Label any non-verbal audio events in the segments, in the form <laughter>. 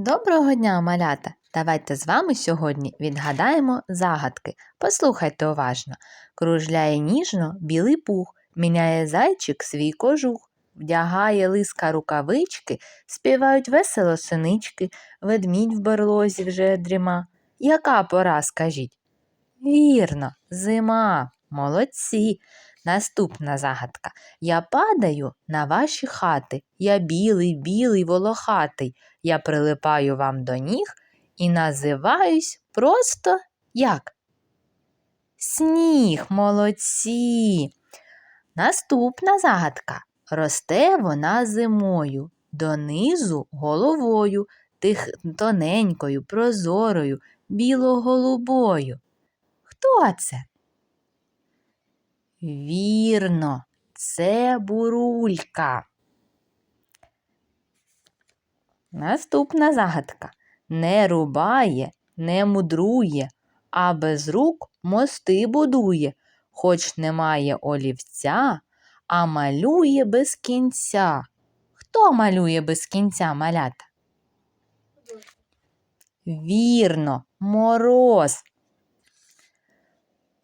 Доброго дня, малята! Давайте з вами сьогодні відгадаємо загадки. Послухайте уважно. Кружляє ніжно білий пух, міняє зайчик свій кожух, вдягає лиска рукавички, співають весело синички, ведмідь в берлозі вже дріма. Яка пора, скажіть? Вірно, зима. Молодці. Наступна загадка. Я падаю на ваші хати. Я білий, білий, волохатий. Я прилипаю вам до ніг і називаюсь просто як? Сніг, молодці. Наступна загадка. Росте вона зимою, донизу головою, тих тоненькою, прозорою, біло-голубою. Хто це? Вірно, це бурулька. Наступна загадка. Не рубає, не мудрує, а без рук мости будує, хоч немає олівця, а малює без кінця. Хто малює без кінця малята? Вірно, мороз.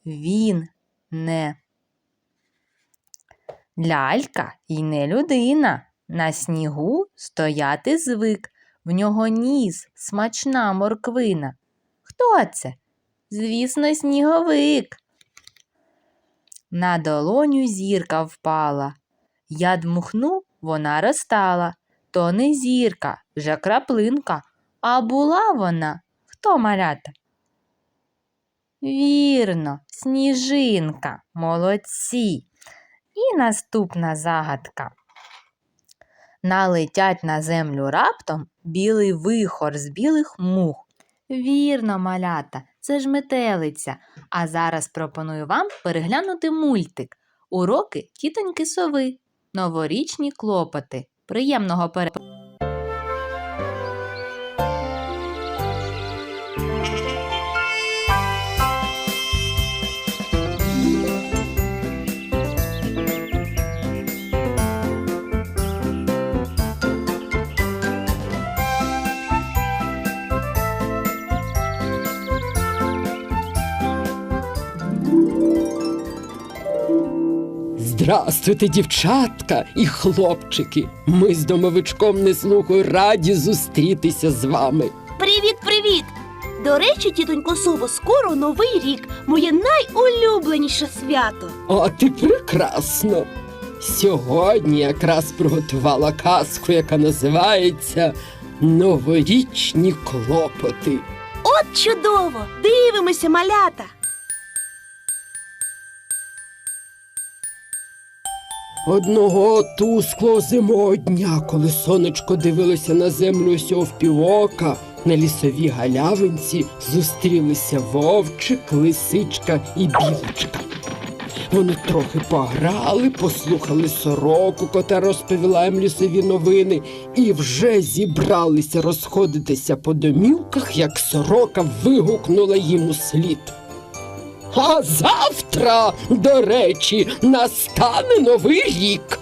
Він не лялька і не людина. На снігу стояти звик, в нього ніс, смачна морквина. Хто це? Звісно, сніговик. На долоню зірка впала. Я дмухну, вона розтала. То не зірка, вже краплинка, а була вона. Хто малята? Вірно, сніжинка, молодці. І наступна загадка. Налетять на землю раптом білий вихор з білих мух. Вірно, малята, це ж метелиця. А зараз пропоную вам переглянути мультик. Уроки тітоньки сови. Новорічні клопоти. Приємного перегляду. Здрастуйте, дівчатка і хлопчики. Ми з домовичком неслухою раді зустрітися з вами. Привіт, привіт! До речі, тітонько Сово, скоро новий рік, моє найулюбленіше свято. От і прекрасно. Сьогодні якраз приготувала казку, яка називається Новорічні клопоти. От чудово! Дивимося, малята! Одного тусклого зимового дня, коли сонечко дивилося на землю усього впівока, на лісовій галявинці зустрілися вовчик, лисичка і білочка. Вони трохи пограли, послухали сороку, кота розповіла їм лісові новини, і вже зібралися розходитися по домівках, як сорока вигукнула їм у слід. А завтра, до речі, настане новий рік.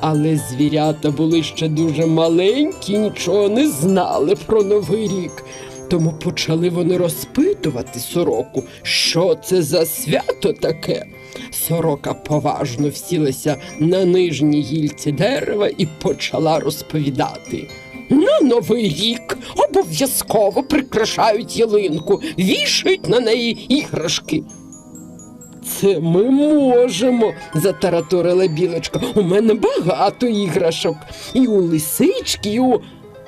Але звірята були ще дуже маленькі, нічого не знали про новий рік. Тому почали вони розпитувати сороку, що це за свято таке. Сорока поважно всілася на нижній гільці дерева і почала розповідати. На новий рік обов'язково прикрашають ялинку, вішають на неї іграшки. Це ми можемо, затараторила білочка. У мене багато іграшок. І у лисички, і у.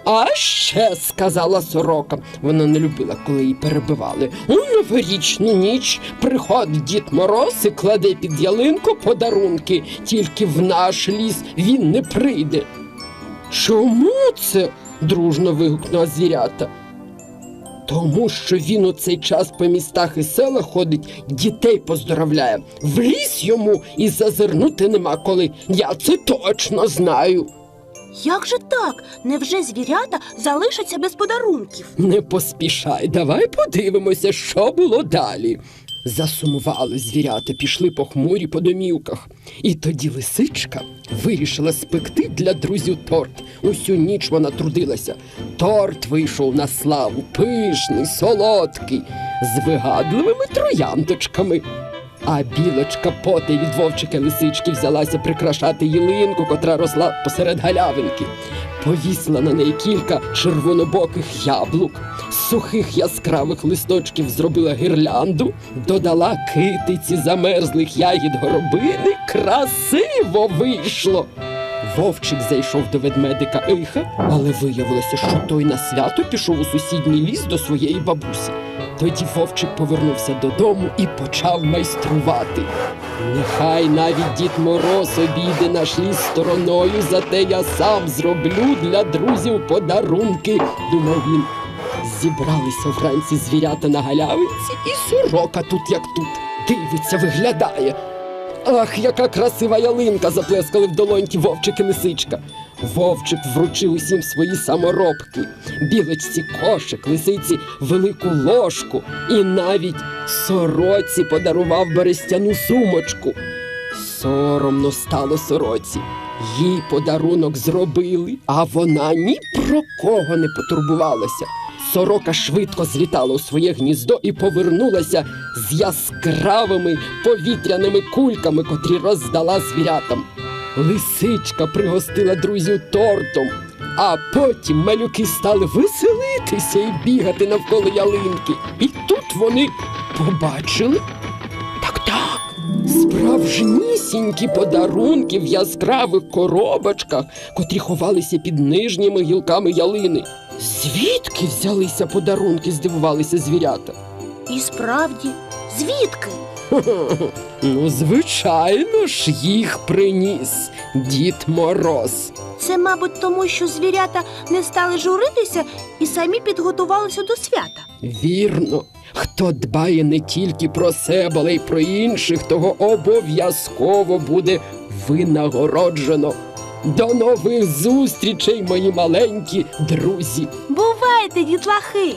А ще сказала сорока. Вона не любила, коли її перебивали. У новорічну ніч приходить Дід Мороз і кладе під ялинку подарунки, тільки в наш ліс він не прийде. Чому це? дружно вигукнула звірята. Тому що він у цей час по містах і селах ходить, дітей поздоровляє. В ліс йому і зазирнути нема коли. Я це точно знаю. Як же так? Невже звірята залишаться без подарунків? Не поспішай, давай подивимося, що було далі. Засумували звірята, пішли похмурі по домівках. І тоді лисичка вирішила спекти для друзів торт. Усю ніч вона трудилася. Торт вийшов на славу, пишний, солодкий, з вигадливими трояндочками. А білочка потай від вовчика лисички взялася прикрашати ялинку, котра росла посеред галявинки. Повісила на неї кілька червонобоких яблук, сухих яскравих листочків зробила гірлянду, додала китиці замерзлих ягід горобини. Красиво вийшло. Вовчик зайшов до ведмедика Иха, але виявилося, що той на свято пішов у сусідній ліс до своєї бабусі. Тоді вовчик повернувся додому і почав майструвати. Нехай навіть дід Мороз обійде наш ліс стороною, зате я сам зроблю для друзів подарунки, думав він. Зібралися вранці звірята на галявинці, і сорока тут, як тут. Дивиться, виглядає. Ах, яка красива ялинка! заплескали в долоньки вовчик і лисичка. Вовчик вручив усім свої саморобки, білочці кошик, лисиці велику ложку і навіть сороці подарував берестяну сумочку. Соромно стало сороці. Їй подарунок зробили, а вона ні про кого не потурбувалася. Сорока швидко злітала у своє гніздо і повернулася з яскравими повітряними кульками, котрі роздала звірятам. Лисичка пригостила друзів тортом, а потім малюки стали веселитися і бігати навколо ялинки. І тут вони побачили так, так. Справжнісінькі подарунки в яскравих коробочках, котрі ховалися під нижніми гілками ялини. Звідки взялися подарунки, здивувалися звірята. І справді, звідки? <laughs> Ну, звичайно ж, їх приніс дід Мороз. Це, мабуть, тому, що звірята не стали журитися і самі підготувалися до свята. Вірно, хто дбає не тільки про себе, але й про інших, того обов'язково буде винагороджено. До нових зустрічей, мої маленькі друзі! Бувайте, дітлахи!